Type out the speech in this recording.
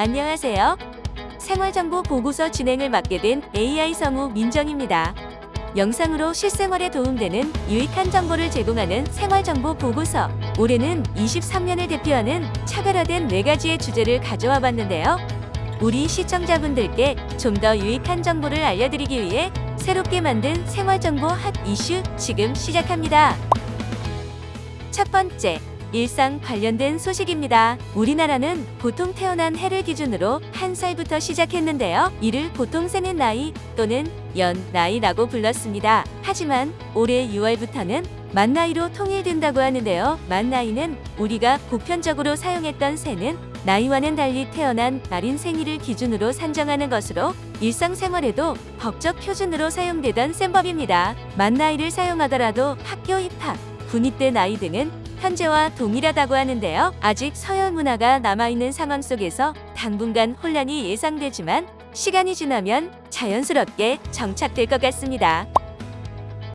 안녕하세요. 생활정보 보고서 진행을 맡게 된 AI 성우 민정입니다. 영상으로 실생활에 도움되는 유익한 정보를 제공하는 생활정보 보고서. 올해는 23년을 대표하는 차별화된 네 가지의 주제를 가져와 봤는데요. 우리 시청자분들께 좀 더 유익한 정보를 알려드리기 위해 새롭게 만든 생활정보 핫 이슈 지금 시작합니다. 첫 번째, 일상 관련된 소식입니다. 우리나라는 보통 태어난 해를 기준으로 한 살부터 시작했는데요. 이를 보통 세는 나이 또는 연 나이라고 불렀습니다. 하지만 올해 6월부터는 만 나이로 통일된다고 하는데요. 만 나이는 우리가 보편적으로 사용했던 세는 나이와는 달리 태어난 날인 생일을 기준으로 산정하는 것으로 일상생활에도 법적 표준으로 사용되던 셈법입니다. 만 나이를 사용하더라도 학교 입학, 군입대 나이 등은 현재와 동일하다고 하는데요. 아직 서열 문화가 남아있는 상황 속에서 당분간 혼란이 예상되지만 시간이 지나면 자연스럽게 정착될 것 같습니다.